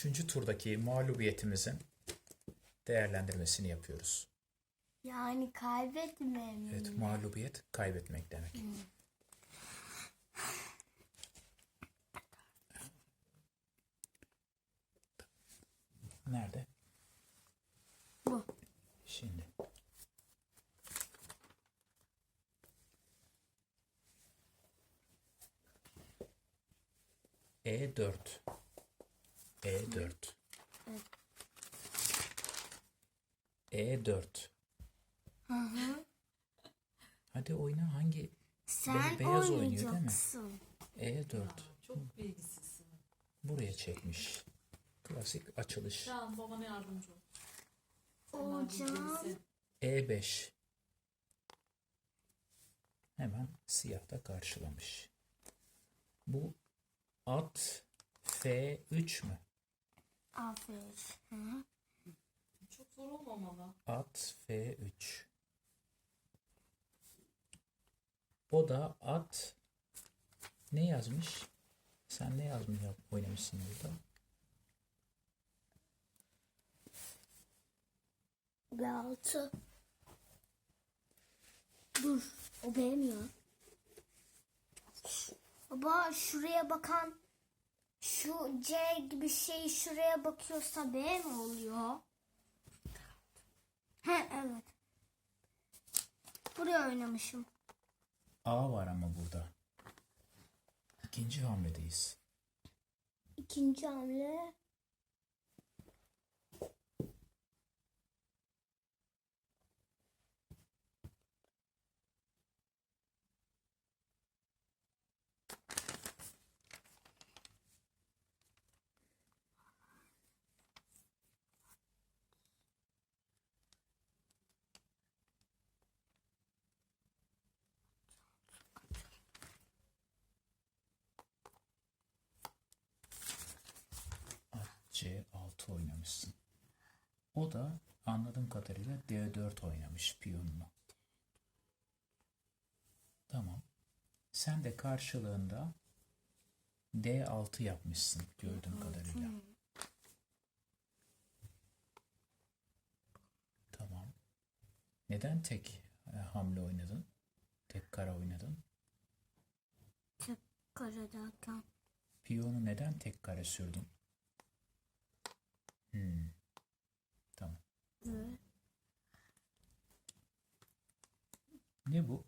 Üçüncü turdaki mağlubiyetimizin değerlendirmesini yapıyoruz. Yani kaybetmem. Evet, mağlubiyet kaybetmek demek. Nerede? Bu. Şimdi. E4. E4. Evet. E4. Hı hı. Hadi oyna hangi? Sen beyaz oynuyor değil mi? oynayacaksın. E4. Çok bilgisizsin. Buraya çekmiş. Klasik açılış. Tamam babana yardımcı ol. Hocam. bilgilisin. E5. Hemen siyahta karşılamış. Bu at F3 mü? Aferin. Hı. Çok zor olmamalı. At F3. O da at ne yazmış? Sen ne yazmış oynamışsın burada? Ve altı. Dur. O benim ya. Baba şuraya bakan şu C gibi şey şuraya bakıyorsa B mi oluyor? He evet. Buraya oynamışım. A var ama burada. İkinci hamledeyiz. İkinci hamle. At C6 oynamışsın. O da anladığım kadarıyla D4 oynamış piyonunu. Tamam. Sen de karşılığında D6 yapmışsın gördüğüm kadarıyla. Tamam. Neden tek e, hamle oynadın? Tek kara oynadın. Tek karedeyken. Piyonu neden tek kare sürdün? Hmm. Tamam. Ve Ne bu?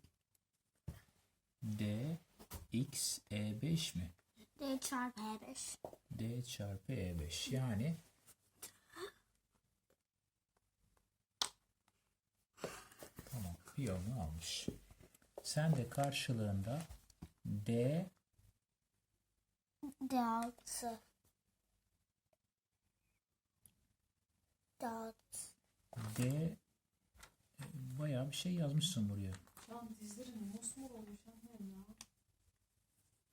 D x E5 mi? D çarpı E5. D çarpı E5 yani Tamam piyonu almış. Sen de karşılığında D D6. D6. D e, bayağı bir şey yazmışsın buraya. Şu an dizlerim mosmor olmuş anlıyorum ya.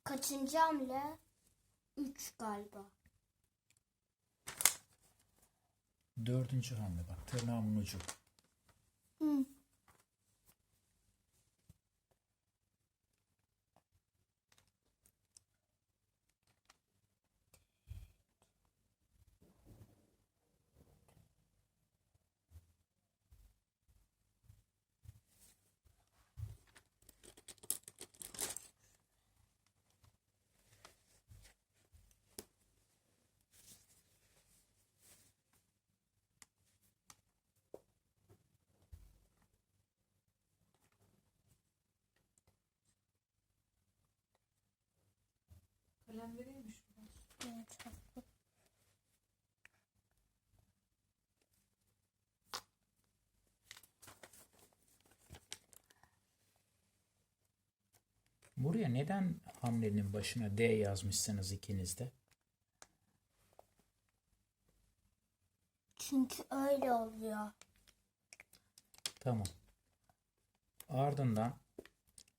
Kaçıncı hamle? 3 galiba. Dördüncü hamle bak tırnağımın ucu. Hı. Şu an. Evet. Buraya neden hamlenin başına D yazmışsınız ikiniz de? Çünkü öyle oluyor. Tamam. Ardından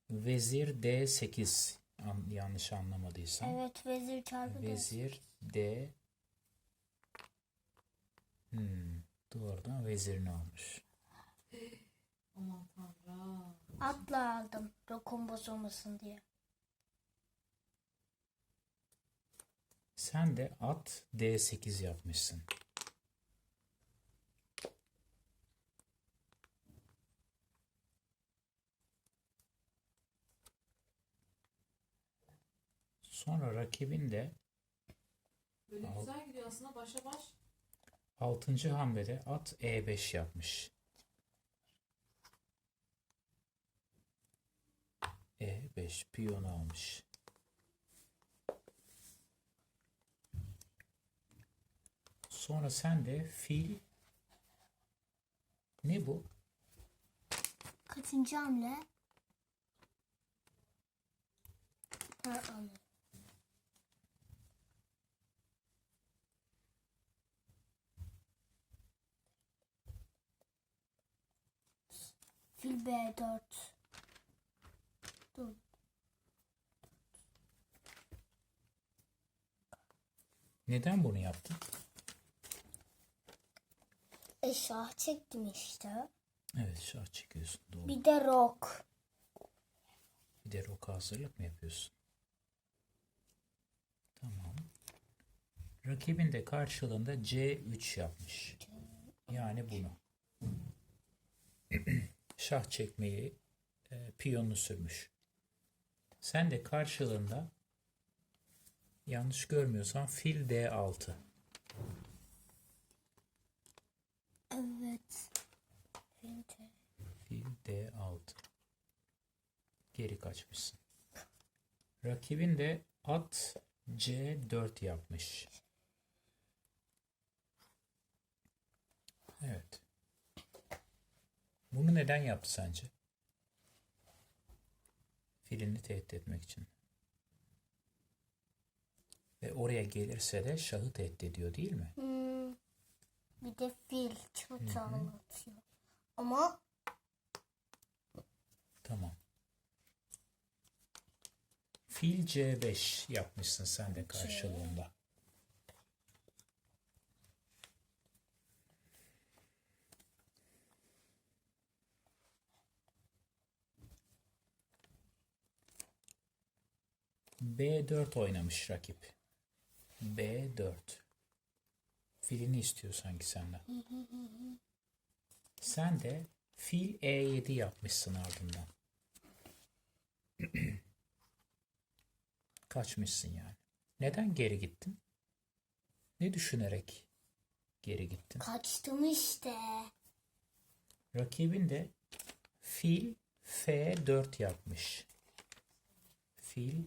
vezir D8 an- yanlış anlamadıysam. Evet vezir çarpı. Vezir D hmm, doğrudan vezirini almış. Aman tanrım. Atla aldım. Dokun bozulmasın diye. Sen de at D8 yapmışsın. Sonra rakibin de Böyle Al. güzel gidiyor aslında başa baş. 6. hamlede at E5 yapmış. E5 piyonu almış. Sonra sen de fil ne bu? Kaçıncı hamle? Ha, anladım. Fil B4. Dur. Neden bunu yaptın? E şah çektim işte. Evet şah çekiyorsun doğru. Bir de rok. Bir de roka hazırlık mı yapıyorsun? Tamam. Rakibin de karşılığında C3 yapmış. Yani bunu. Şah çekmeyi e, piyonunu sürmüş. Sen de karşılığında yanlış görmüyorsam fil D6. Evet. Fil de- Fil D6. Geri kaçmışsın. Rakibin de at C4 yapmış. Evet. Bunu neden yaptı sence? Filini tehdit etmek için. Ve oraya gelirse de şahı tehdit ediyor değil mi? Hmm. Bir de fil çok anlatıyor. Ama Tamam. Fil C5 yapmışsın sen de karşılığında. B4 oynamış rakip. B4. Filini istiyor sanki senden. Sen de fil E7 yapmışsın ardından. Kaçmışsın yani. Neden geri gittin? Ne düşünerek geri gittin? kaçtım işte. Rakibin de fil F4 yapmış. Fil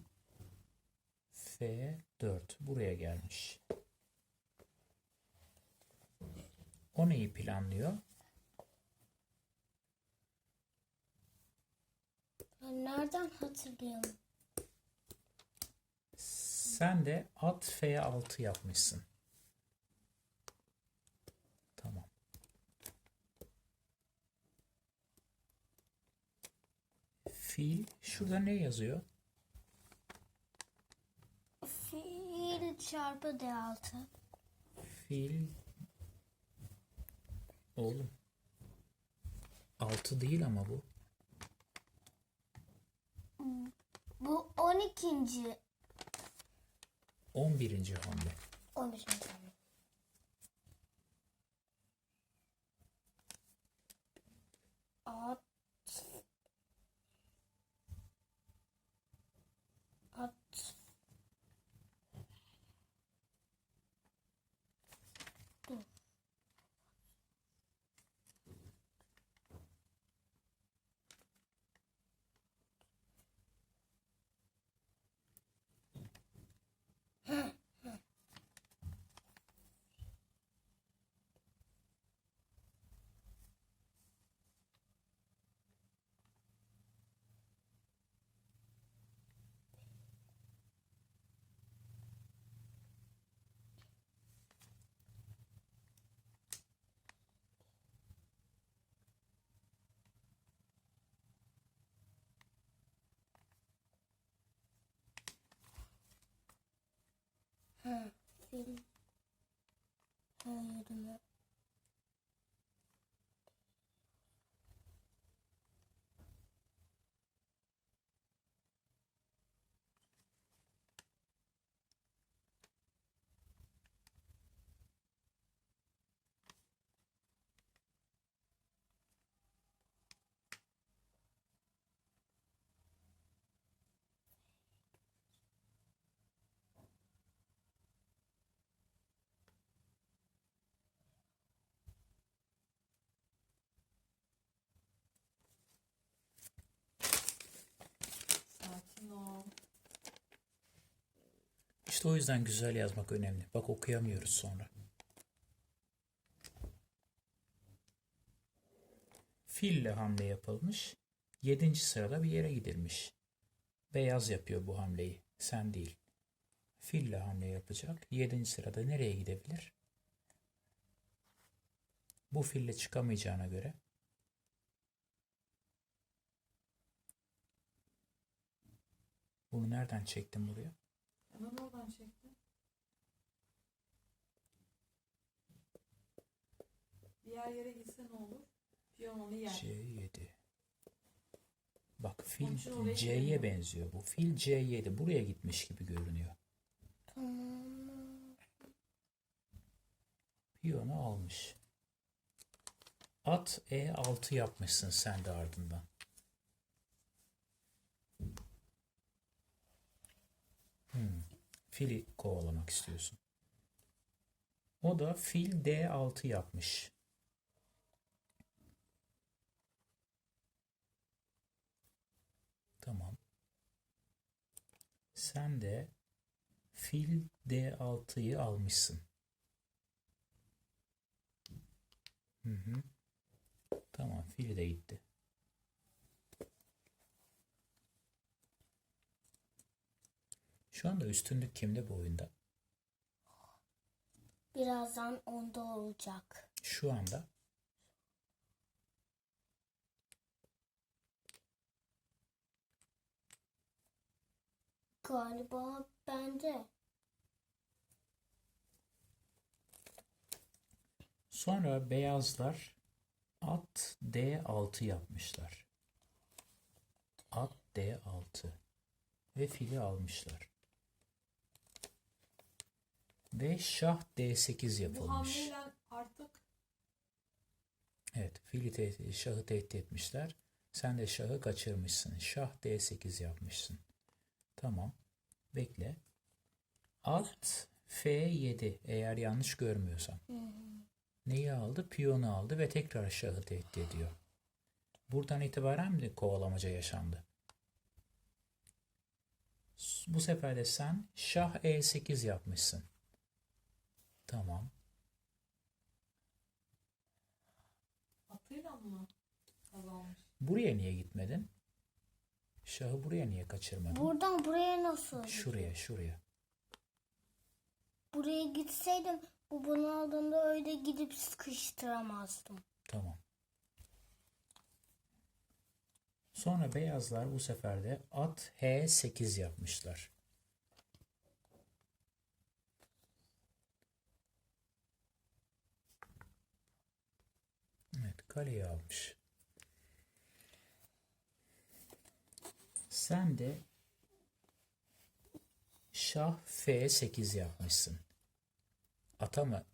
F4 buraya gelmiş. O neyi planlıyor? Ben nereden hatırlıyorum? Sen de at F6 yapmışsın. Tamam. Fil şurada ne yazıyor? Fil çarpı D6. Fil Oğlum 6 değil ama bu. Bu 12. 11. hamle. 11. hamle. 嗯，嗯，还有什么？İşte o yüzden güzel yazmak önemli. Bak okuyamıyoruz sonra. Fille hamle yapılmış. Yedinci sırada bir yere gidilmiş. Beyaz yapıyor bu hamleyi. Sen değil. Fille hamle yapacak. Yedinci sırada nereye gidebilir? Bu fille çıkamayacağına göre bunu nereden çektim buraya? Hemen oradan çektim. Diğer yere gitse ne olur? Piyon onu yer. C7. Bak fil oraya C'ye benziyor bu. Fil C7 buraya gitmiş gibi görünüyor. Tamam. Piyonu almış. At E6 yapmışsın sen de ardından. Hmm. Fili kovalamak istiyorsun. O da fil D6 yapmış. Tamam. Sen de fil D6'yı almışsın. Hı hı. Tamam, fili de gitti. Şu anda üstünlük kimde bu oyunda? Birazdan onda olacak. Şu anda Galiba bende. Sonra beyazlar at D6 yapmışlar. At D6 ve fili almışlar. Ve şah D8 Bu yapılmış. artık Evet, fili te- şahı tehdit etmişler. Sen de şahı kaçırmışsın. Şah D8 yapmışsın. Tamam. Bekle. At F7 eğer yanlış görmüyorsam. Neyi aldı? Piyonu aldı ve tekrar şahı tehdit ediyor. Buradan itibaren mi kovalamaca yaşandı? Bu sefer de sen şah E8 yapmışsın. Tamam. atıyla mı kazanmış? Buraya niye gitmedin? Şahı buraya niye kaçırmadın? Buradan buraya nasıl? Şuraya, şuraya. Buraya gitseydim bu bunu aldığında öyle gidip sıkıştıramazdım. Tamam. Sonra beyazlar bu sefer de at H8 yapmışlar. Evet, kaleyi almış. Sen de şah F8 yapmışsın. Ata mı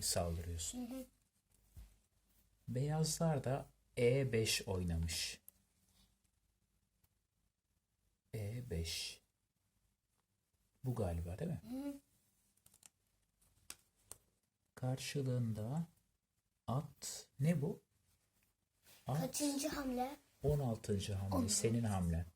saldırıyorsun? Beyazlar da E5 oynamış. E5. Bu galiba değil mi? Karşılığında at ne bu? At Kaçıncı hamle? 16. hamle senin hamlen.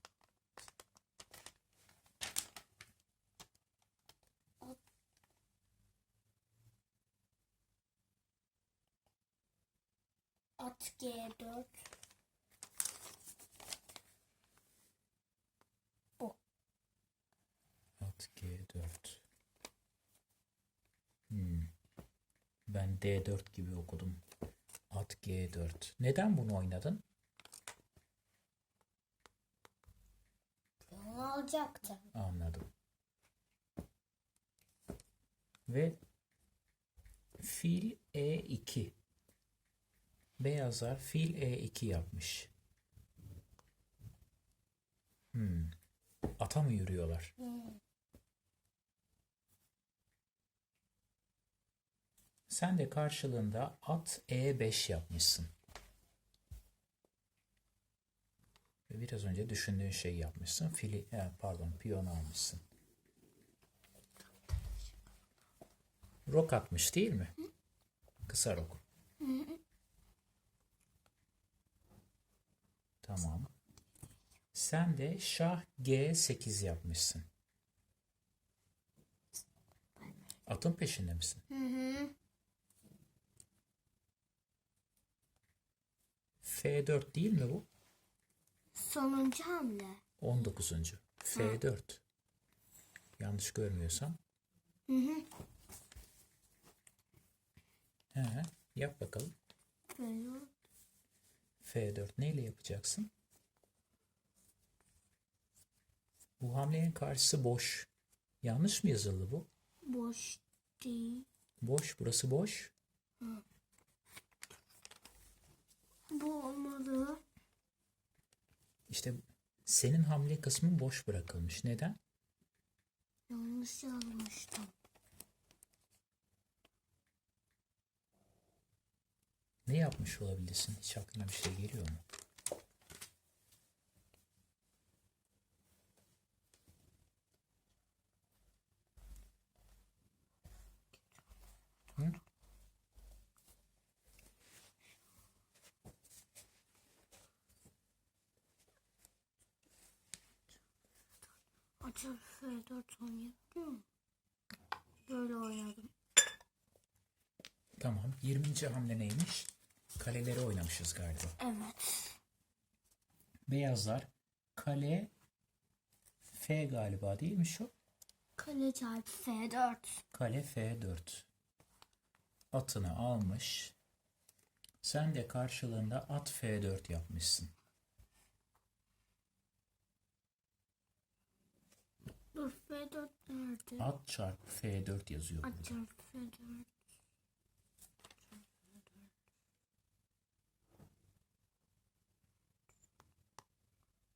At G4. At G4. Hmm. Ben D4 gibi okudum. At G4. Neden bunu oynadın? Onu alacaktı. Anladım. Ve fil E2. Beyazlar fil E2 yapmış. Hmm. Ata mı yürüyorlar? Sen de karşılığında at E5 yapmışsın. Ve biraz önce düşündüğün şeyi yapmışsın. Fili, pardon, piyonu almışsın. Rok atmış değil mi? Kısa rok. Tamam. Sen de şah G8 yapmışsın. Atın peşinde misin? Hı. F4 değil mi bu? Sonuncu hamle. 19. F4. Yanlış görmüyorsam. Hı hı. He, yap bakalım. Böyle F4 neyle yapacaksın? Bu hamlenin karşısı boş. Yanlış mı yazıldı bu? boş değil. Boş, burası boş. Bu olmalı. İşte senin hamle kısmı boş bırakılmış. Neden? Yanlış yazmıştım. Ne yapmış olabilirsin? Hiç aklına bir şey geliyor mu? Hı? Açıp F4 oynayabiliyor muyum? Böyle oynadım. Tamam. 20. hamle neymiş? Kaleleri oynamışız galiba. Evet. Beyazlar kale F galiba değil mi şu? Kale çarpı F4. Kale F4. Atını almış. Sen de karşılığında at F4 yapmışsın. Dur F4 nerede? At çarpı F4 yazıyor At burada. çarpı F4.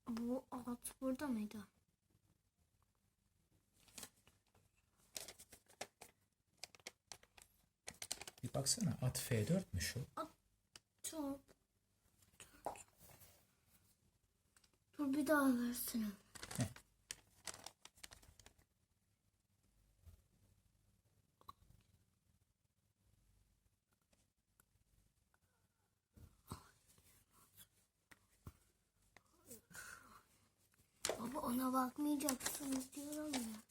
Bu at burada mıydı? Bir baksana at F4 mü şu? Çok. Dur bir daha versene. Baba ona bakmayacaksınız diyorum ya.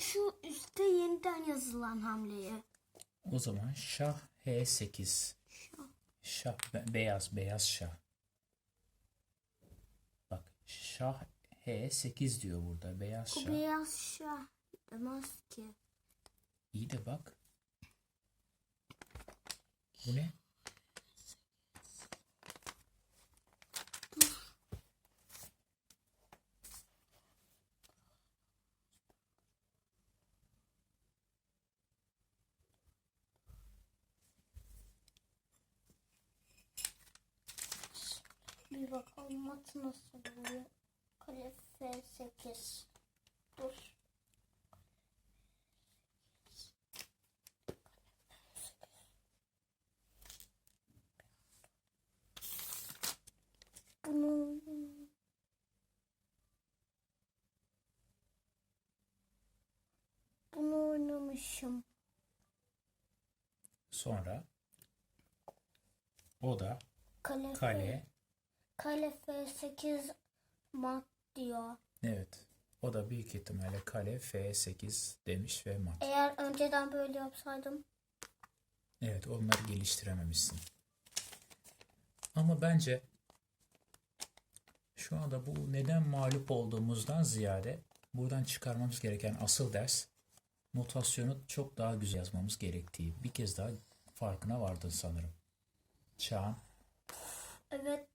Şu üstte yeniden yazılan hamleyi. O zaman şah H8. Şah be- beyaz beyaz şah. Bak şah H8 diyor burada beyaz O şah. beyaz şah demez ki. İyi de bak. Bu ne? Bir bakalım mat nasıl oluyor. Kale F8. Dur. Bunu bunu oynamışım. Sonra o da Kale, kale. Kale F8 mat diyor. Evet. O da büyük ihtimalle kale F8 demiş ve mat. Eğer önceden böyle yapsaydım Evet onları geliştirememişsin. Ama bence şu anda bu neden mağlup olduğumuzdan ziyade buradan çıkarmamız gereken asıl ders notasyonu çok daha güzel yazmamız gerektiği. Bir kez daha farkına vardın sanırım. Çağan evet